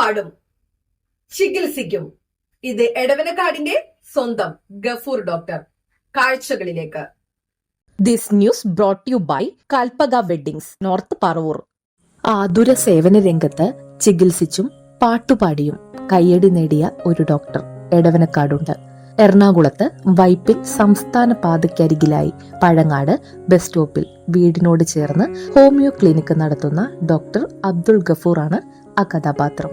പാട്ടുപാടും ചികിത്സിക്കും. ഇത് എടവനക്കാടിന്റെ സ്വന്തം ഗഫൂർ ഡോക്ടർ. കാഴ്ചകളിലേക്ക്. This news brought you by Kalpaka weddings north Paravur ആതുര സേവന രംഗത്ത് ചികിത്സിച്ചും പാട്ടുപാടിയും കയ്യടി നേടിയ ഒരു ഡോക്ടർ എടവനക്കാടുണ്ട്. എറണാകുളത്ത് വൈപ്പിൻ സംസ്ഥാന പാതയ്ക്കരികിലായി പഴങ്ങാട് ബസ് സ്റ്റോപ്പിൽ വീടിനോട് ചേർന്ന് ഹോമിയോ ക്ലിനിക്ക് നടത്തുന്ന ഡോക്ടർ അബ്ദുൾ ഗഫൂറാണ് ആ കഥാപാത്രം.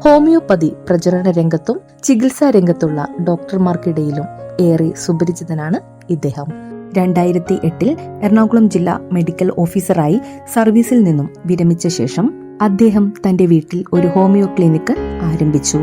ഹോമിയോപ്പതി പ്രചരണ രംഗത്തും ചികിത്സാ രംഗത്തുള്ള ഡോക്ടർമാർക്കിടയിലും ഏറെ സുപരിചിതനാണ് ഇദ്ദേഹം. രണ്ടായിരത്തി എട്ടിൽ എറണാകുളം ജില്ലാ മെഡിക്കൽ ഓഫീസറായി സർവീസിൽ നിന്നും വിരമിച്ച ശേഷം അദ്ദേഹം തന്റെ വീട്ടിൽ ഒരു ഹോമിയോ ക്ലിനിക്ക് ആരംഭിച്ചു.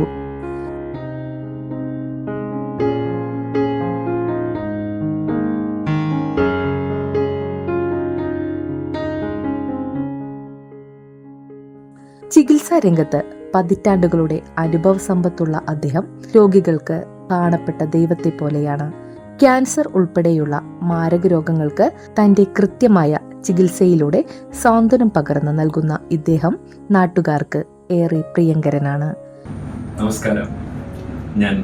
ചികിത്സാ രംഗത്ത് പതിറ്റാണ്ടുകളുടെ അനുഭവ സമ്പത്തുള്ള അദ്ദേഹം രോഗികൾക്ക് കാണപ്പെട്ട ദൈവത്തെ പോലെയാണ്. ക്യാൻസർ ഉൾപ്പെടെയുള്ള മാരക രോഗങ്ങൾക്ക് തന്റെ കൃത്യമായ ചികിത്സയിലൂടെ സാന്ത്വനം പകർന്നു നൽകുന്ന ഇദ്ദേഹം നാട്ടുകാർക്ക് ഏറെ പ്രിയങ്കരനാണ്. നമസ്കാരം. ഞാൻ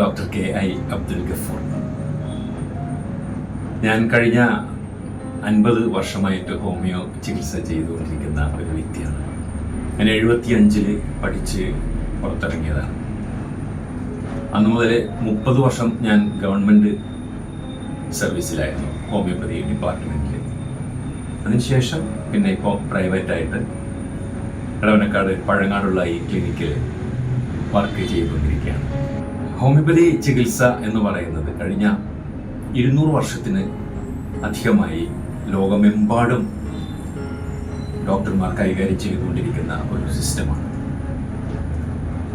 doctor K I Abdul Gafoor. ഞാൻ കഴിഞ്ഞ അൻപത് വർഷമായിട്ട് ഹോമിയോ ചികിത്സ ചെയ്തുകൊണ്ടിരിക്കുന്ന ഒരു വ്യക്തിയാണ്. ഞാൻ എഴുപത്തിയഞ്ചിൽ പഠിച്ച് പുറത്തിറങ്ങിയതാണ്. അന്ന് മുതൽ മുപ്പത് വർഷം ഞാൻ ഗവൺമെന്റ് സർവീസിലായിരുന്നു ഹോമിയോപ്പതി ഡിപ്പാർട്ട്മെന്റിൽ അതിനുശേഷം പിന്നെ ഇപ്പോൾ പ്രൈവറ്റായിട്ട് ഇടവനക്കാട് പഴങ്ങാടുള്ള ഈ ക്ലിനിക്കിൽ വർക്ക് ചെയ്തുകൊണ്ടിരിക്കുകയാണ്. ഹോമിയോപ്പതി ചികിത്സ എന്ന് പറയുന്നത് കഴിഞ്ഞ ഇരുന്നൂറ് വർഷത്തിന് അധികമായി ലോകമെമ്പാടും ഡോക്ടർമാർ കൈകാര്യം ചെയ്തുകൊണ്ടിരിക്കുന്ന ഒരു സിസ്റ്റമാണ്.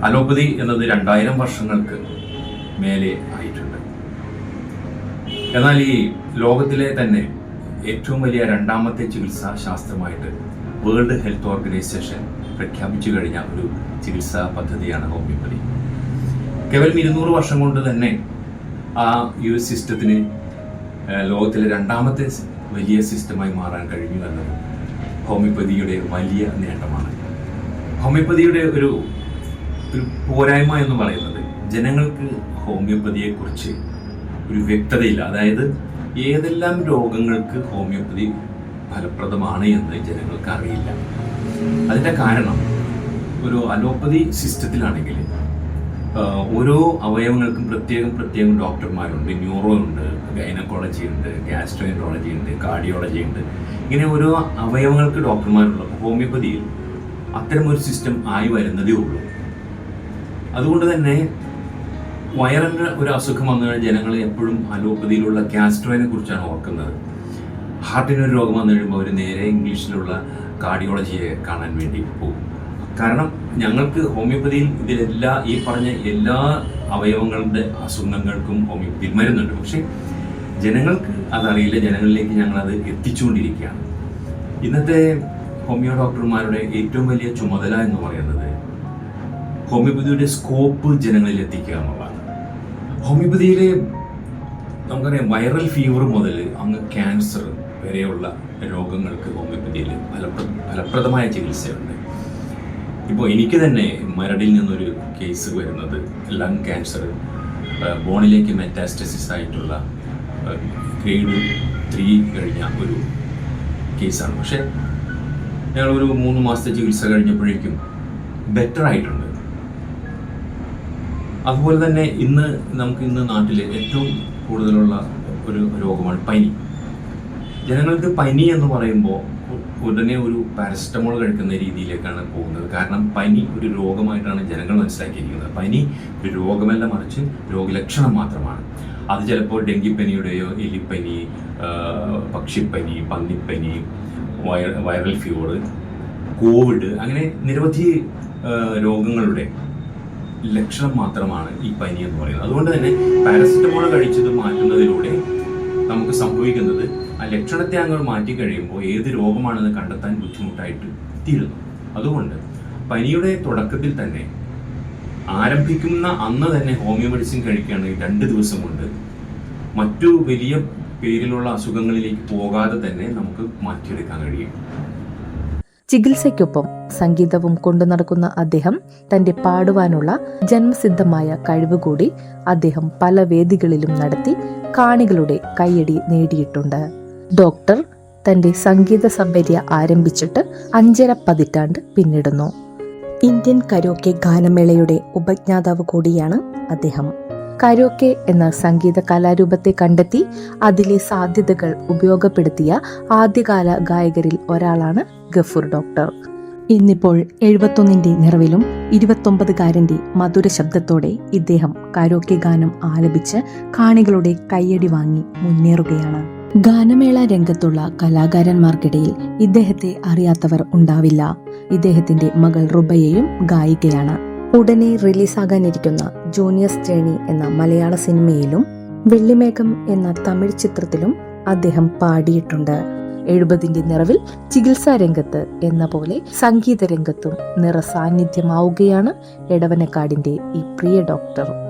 അലോപ്പതി എന്നത് രണ്ടായിരം വർഷങ്ങൾക്ക് മേലെ ആയിട്ടുണ്ട്. എന്നാൽ ഈ ലോകത്തിലെ തന്നെ ഏറ്റവും വലിയ രണ്ടാമത്തെ ചികിത്സാ ശാസ്ത്രമായിട്ട് വേൾഡ് ഹെൽത്ത് ഓർഗനൈസേഷൻ പ്രഖ്യാപിച്ചു കഴിഞ്ഞ ഒരു ചികിത്സാ പദ്ധതിയാണ് ഹോമിയോപ്പതി. കേവലം ഇരുന്നൂറ് വർഷം കൊണ്ട് തന്നെ ആ ഈ ഒരു സിസ്റ്റത്തിന് ലോകത്തിലെ രണ്ടാമത്തെ വലിയ സിസ്റ്റമായി മാറാൻ കഴിഞ്ഞു എന്നത് ഹോമിയോപ്പതിയുടെ വലിയ നേട്ടമാണ്. ഹോമിയോപ്പതിയുടെ ഒരു ഒരു പോരായ്മ എന്ന് പറയുന്നത് ജനങ്ങൾക്ക് ഹോമിയോപ്പതിയെക്കുറിച്ച് ഒരു വ്യക്തതയില്ല. അതായത് ഏതെല്ലാം രോഗങ്ങൾക്ക് ഹോമിയോപ്പതി ഫലപ്രദമാണ് എന്ന് ജനങ്ങൾക്ക് അറിയില്ല. അതിന്റെ കാരണം ഒരു അലോപ്പതി സിസ്റ്റത്തിലാണെങ്കിൽ ഓരോ അവയവങ്ങൾക്കും പ്രത്യേകം പ്രത്യേകം ഡോക്ടർമാരുണ്ട്. ന്യൂറോ ഉണ്ട് ഗൈനക്കോളജി ഉണ്ട് ഗ്യാസ്ട്രോൻട്രോളജി ഉണ്ട് കാർഡിയോളജി ഉണ്ട് ഇങ്ങനെ ഓരോ അവയവങ്ങൾക്ക് ഡോക്ടർമാരുള്ള ഹോമിയോപ്പതിയിൽ അത്തരമൊരു സിസ്റ്റം ആയി വരുന്നതേ ഉള്ളൂ. അതുകൊണ്ട് തന്നെ വയറിന് ഒരു അസുഖം വന്നു കഴിഞ്ഞാൽ ജനങ്ങൾ എപ്പോഴും അലോപ്പതിയിലുള്ള കാസ്ട്രോയിനെ കുറിച്ചാണ് ഓർക്കുന്നത്. ഹാർട്ടിനൊരു രോഗം വന്നു കഴിയുമ്പോൾ അവർ നേരെ ഇംഗ്ലീഷിലുള്ള കാർഡിയോളജിയെ കാണാൻ വേണ്ടി പോകും. കാരണം ഞങ്ങൾക്ക് ഹോമിയോപ്പതിയിൽ ഇതിലെല്ലാ ഈ പറഞ്ഞ എല്ലാ അവയവങ്ങളുടെ അസുഖങ്ങൾക്കും ഹോമിയോപ്പതിയിൽ മരുന്നുണ്ട് പക്ഷേ ജനങ്ങൾക്ക് അതറിയില്ല ജനങ്ങളിലേക്ക് ഞങ്ങളത് എത്തിച്ചുകൊണ്ടിരിക്കുകയാണ്. ഇന്നത്തെ ഹോമിയോ ഡോക്ടർമാരുടെ ഏറ്റവും വലിയ ചുമതല എന്ന് പറയുന്നത് ഹോമിയോപ്പതിയുടെ സ്കോപ്പ് ജനങ്ങളിൽ എത്തിക്കുക എന്നുള്ളതാണ്. ഹോമിയോപ്പതിയിലെ നമുക്കറിയാം വൈറൽ ഫീവർ മുതൽ അങ്ങ് ക്യാൻസർ വരെയുള്ള രോഗങ്ങൾക്ക് ഹോമിയോപ്പതിയിൽ ഫലപ്ര ഫലപ്രദമായ ചികിത്സയുണ്ട്. ഇപ്പോൾ എനിക്ക് തന്നെ മരടിൽ നിന്നൊരു കേസ് വരുന്നത് ലങ് ക്യാൻസർ ബോണിലേക്ക് മെറ്റാസ്റ്റസിസ് ആയിട്ടുള്ള ഗ്രേഡ് ത്രീ കഴിഞ്ഞ ഒരു കേസാണ് പക്ഷേ ഞങ്ങളൊരു മൂന്ന് മാസത്തെ ചികിത്സ കഴിഞ്ഞപ്പോഴേക്കും ബെറ്റർ ആയിട്ടുണ്ട്. അതുപോലെ തന്നെ ഇന്ന് നമുക്ക് ഇന്ന് നാട്ടിൽ ഏറ്റവും കൂടുതലുള്ള ഒരു രോഗമാണ് പനി. ജനങ്ങൾക്ക് പനി എന്ന് പറയുമ്പോൾ ഉടനെ ഒരു പാരസെറ്റമോൾ കഴിക്കുന്ന രീതിയിലേക്കാണ് പോകുന്നത്. കാരണം പനി ഒരു രോഗമായിട്ടാണ് ജനങ്ങൾ മനസ്സിലാക്കിയിരിക്കുന്നത്. പനി ഒരു രോഗമല്ല മറിച്ച് രോഗലക്ഷണം മാത്രമാണ്. അത് ചിലപ്പോൾ ഡെങ്കിപ്പനിയുടെയോ എലിപ്പനി പക്ഷിപ്പനി പന്നിപ്പനി വൈറ വൈറൽ ഫീവർ കോവിഡ് അങ്ങനെ നിരവധി രോഗങ്ങളുടെ ലക്ഷണം മാത്രമാണ് ഈ പനി എന്ന് പറയുന്നത്. അതുകൊണ്ട് തന്നെ പാരസെറ്റമോൾ കഴിച്ചത് മാറ്റുന്നതിലൂടെ നമുക്ക് സംഭവിക്കുന്നത് ആ ലക്ഷണത്തെ മാറ്റി കഴിയുമ്പോൾ ഏത് രോഗമാണെന്ന് കണ്ടെത്താൻ ബുദ്ധിമുട്ടായിട്ട് തീരുന്നു. അതുകൊണ്ട് പനിയുടെ തുടക്കത്തിൽ തന്നെ ആരംഭിക്കുന്ന അന്ന് തന്നെ ഹോമിയോ മെഡിസിൻ കഴിക്കുകയാണെങ്കിൽ രണ്ട് ദിവസം കൊണ്ട് മറ്റു വലിയ പേരിലുള്ള അസുഖങ്ങളിലേക്ക് പോകാതെ തന്നെ നമുക്ക് മാറ്റിയെടുക്കാൻ കഴിയും. ചികിത്സയ്ക്കൊപ്പം സംഗീതവും കൊണ്ടു നടക്കുന്ന അദ്ദേഹം തന്റെ പാടുവാനുള്ള ജന്മസിദ്ധമായ കഴിവ് കൂടി അദ്ദേഹം പല വേദികളിലും നടത്തി കാണികളുടെ കയ്യടി നേടിയിട്ടുണ്ട്. ഡോക്ടർ തന്റെ സംഗീത സൗന്ദര്യ ആരംഭിച്ചിട്ട് അഞ്ചര പതിറ്റാണ്ട് പിന്നിടുന്നു. ഇന്ത്യൻ കരോക്കെ ഗാനമേളയുടെ ഉപജ്ഞാതാവ് കൂടിയാണ് അദ്ദേഹം. കരോക്കെ എന്ന സംഗീത കലാരൂപത്തെ കണ്ടെത്തി അതിലെ സാധ്യതകൾ ഉപയോഗപ്പെടുത്തിയ ആദ്യകാല ഗായകരിൽ ഒരാളാണ് ഗഫൂർ ഡോക്ടർ. ഇന്നിപ്പോൾ എഴുപത്തൊന്നിന്റെ നിറവിലും ഇരുപത്തൊമ്പതുകാരന്റെ മധുര ശബ്ദത്തോടെ ഇദ്ദേഹം കരോക്കെ ഗാനം ആലപിച്ച് കാണികളുടെ കയ്യടി വാങ്ങി മുന്നേറുകയാണ്. ഗാനമേള രംഗത്തുള്ള കലാകാരന്മാർക്കിടയിൽ ഇദ്ദേഹത്തെ അറിയാത്തവർ ഉണ്ടാവില്ല. ഇദ്ദേഹത്തിന്റെ മകൾ റുബയെയും ഗായികയാണ്. ഉടനെ റിലീസാകാനിരിക്കുന്ന ജൂനിയർ ജേണി എന്ന മലയാള സിനിമയിലും വെള്ളിമേഘം എന്ന തമിഴ് ചിത്രത്തിലും അദ്ദേഹം പാടിയിട്ടുണ്ട്. എഴുപതിന്റെ നിറവിൽ ചികിത്സാ രംഗത്ത് എന്ന പോലെ സംഗീത രംഗത്തും നിറസാന്നിധ്യമാവുകയാണ് എടവനക്കാടിന്റെ ഈ പ്രിയ ഡോക്ടർ.